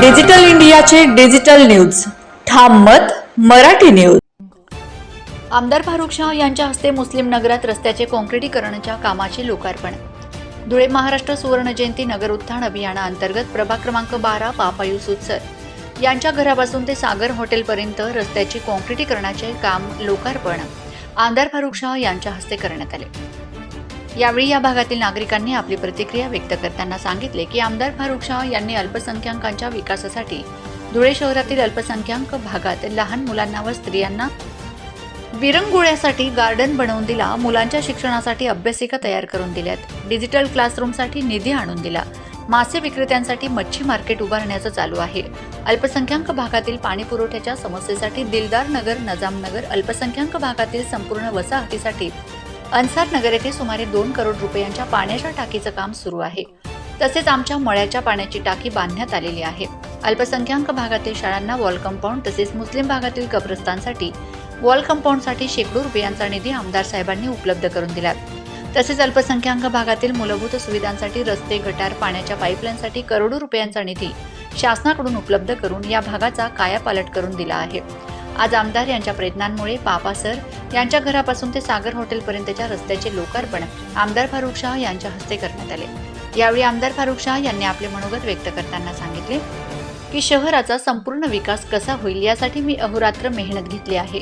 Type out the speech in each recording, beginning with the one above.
Digital इंडियाचे digital news. ठाम मत मराठी न्यूज. आमदार फारुख शाह यांच्या हस्ते मुस्लिम नगरात रस्त्याचे काँक्रिटीकरणाच्या कामाचे लोकार्पण. धुळे महाराष्ट्र सुवर्ण जयंती नगर उत्थान अभियानाअंतर्गत प्रभाग क्रमांक बारा पापायू सुतसर यांच्या घरापासून ते सागर हॉटेलपर्यंत रस्त्याचे काँक्रिटीकरणाचे काम लोकार्पण. आमदार फारुख शाह यांच्या हस्ते करण्यात आले. यावेळी या भागातील नागरिकांनी आपली प्रतिक्रिया व्यक्त करताना सांगितले की आमदार फारुख शाह यांनी अल्पसंख्याकांच्या विकासासाठी धुळे शहरातील अल्पसंख्याक भागात लहान मुलांना व स्त्रियांना विरंगुळ्यासाठी गार्डन बनवून दिला मुलांच्या शिक्षणासाठी अभ्यासिका तयार करून दिल्यात डिजिटल क्लासरूमसाठी निधी आणून दिला मासे विक्रेत्यांसाठी मच्छी मार्केट उभारण्याचं चालू आहे. अल्पसंख्याक भागातील पाणी पुरवठ्याच्या समस्येसाठी दिलदार नगर नजामनगर अल्पसंख्याक भागातील संपूर्ण वसाहतीसाठी अन्सार नगर येथे सुमारे दोन करोड रुपयांच्या पाण्याच्या टाकीचं काम सुरू आहे. तसेच आमच्या मळ्याच्या पाण्याची टाकी बांधण्यात आलेली आहे. अल्पसंख्याक भागातील शाळांना वॉल कंपाऊंड तसेच मुस्लिम भागातील कब्रस्तांसाठी वॉल कंपाऊंडसाठी शेकडो रुपयांचा निधी आमदार साहेबांनी उपलब्ध करून दिला. तसेच अल्पसंख्याक भागातील मूलभूत सुविधांसाठी रस्ते गटार पाण्याच्या पाईपलाईनसाठी करोडो रुपयांचा निधी शासनाकडून उपलब्ध करून या भागाचा कायापालट करून दिला आहे. आज आमदार यांच्या प्रयत्नांमुळे पापा सर यांच्या घरापासून ते सागर हॉटेलपर्यंतच्या रस्त्याचे लोकार्पण आमदार फारुख शाह यांच्या हस्ते करण्यात आले. यावेळी आमदार फारुख शाह यांनी आपले मनोगत व्यक्त करताना सांगितले की शहराचा संपूर्ण विकास कसा होईल यासाठी मी अहोरात्र मेहनत घेतली आहे.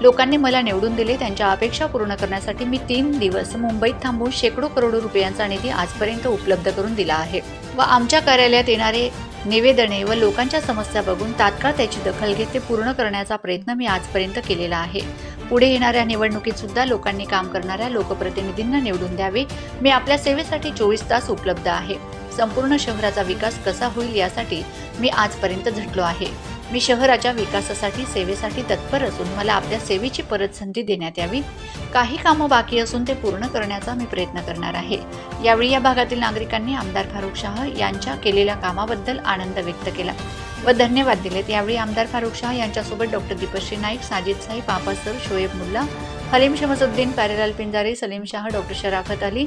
लोकांनी मला निवडून दिले त्यांच्या अपेक्षा पूर्ण करण्यासाठी मी तीन दिवस मुंबईत थांबून शेकडो करोडो रुपयांचा निधी आजपर्यंत उपलब्ध करून दिला आहे व आमच्या कार्यालयात येणारे निवेदने व लोकांच्या समस्या बघून तात्काळ त्याची दखल घेत ते पूर्ण करण्याचा प्रयत्न मी आजपर्यंत केलेला आहे. पुढे येणाऱ्या निवडणुकीत सुद्धा लोकांनी काम करणाऱ्या लोकप्रतिनिधींना निवडून द्यावे. मी आपल्या सेवेसाठी चोवीस तास उपलब्ध आहे. संपूर्ण शहराचा विकास कसा होईल यासाठी मी आजपर्यंत झटलो आहे. मी शहराच्या विकासासाठी सेवेसाठी तत्पर असून मला आपल्या सेवेची परत संधी देण्यात यावी. काही कामं बाकी असून ते पूर्ण करण्याचा मी प्रयत्न करणार आहे. यावेळी या भागातील नागरिकांनी आमदार फारुख शाह यांच्या केलेल्या कामाबद्दल आनंद व्यक्त केला व धन्यवाद दिलेत. यावेळी आमदार फारुख शाह यांच्यासोबत डॉक्टर दीपश्री नाईक साजिद साई पापासर शोएब मुल्ला हलीम शमसुद्दीन प्यारेलाल पिंजारी सलीम शाह डॉक्टर शराफत अली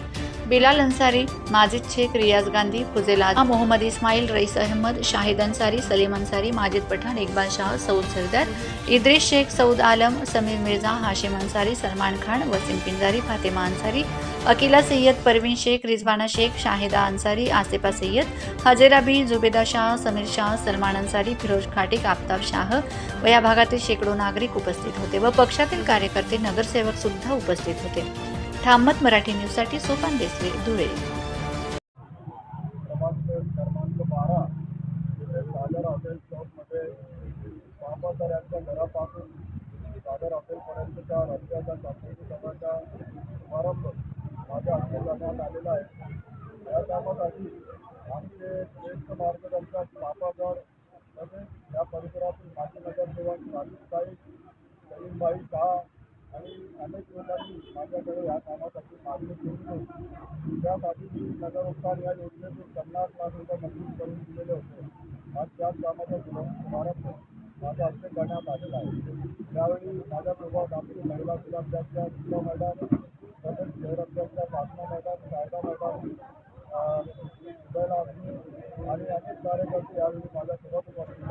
बिलाल अन्सारी माजिद शेख रियाज गांधी फुजेल आझम मोहम्मद इस्माईल रईस अहमद शाहिद अन्सारी सलीम अन्सारी माजिद पठाण इकबाल शाह सऊद सरदार इद्रिस शेख सऊद आलम समीर मिर्झा हाशिम अन्सारी सलमान खान वसीम पिंजारी फातिमा अन्सारी अकिला सय्यद परवीन शेख रिजवाना शेख शाहिदा अन्सारी आसिफा सय्यद हजेरा बी जुबेदा शाह समीर शाह सलमान अन्सारी फिरोज खाटिक आफताब शाह व या भागातील शेकडो नागरिक उपस्थित होते व पक्षातील कार्यकर्ते नगरसेवक सुद्धा उपस्थित होते. थांबत मराठी न्यूजसाठी सोपान देसवे धुळे. चौकमध्ये माझ्या आलेला आहे या या परिसरातील माजी नगरसेवक राजूताई सलीमबाई शाह आणि अनेक लोकांनी माझ्याकडे या कामासाठी मागणी केली होती. त्यासाठी मी नगरोपकार या योजनेतून पन्नास लाख रुपये मंजूर करून दिलेले होते. आज त्याच कामाचा समारंभ माझा हस्ते करण्यात आलेला आहे. त्यावेळी माझ्या माझ्यासोबत आमची महिला जिल्हाध्यक्ष जिल्हा मैदान तसेच शहराध्यक्ष पाटणा मैदान कायदा मैदान उदयला आणि अनेक कार्यकर्ते यावेळी माझ्यासोबत उपस्थित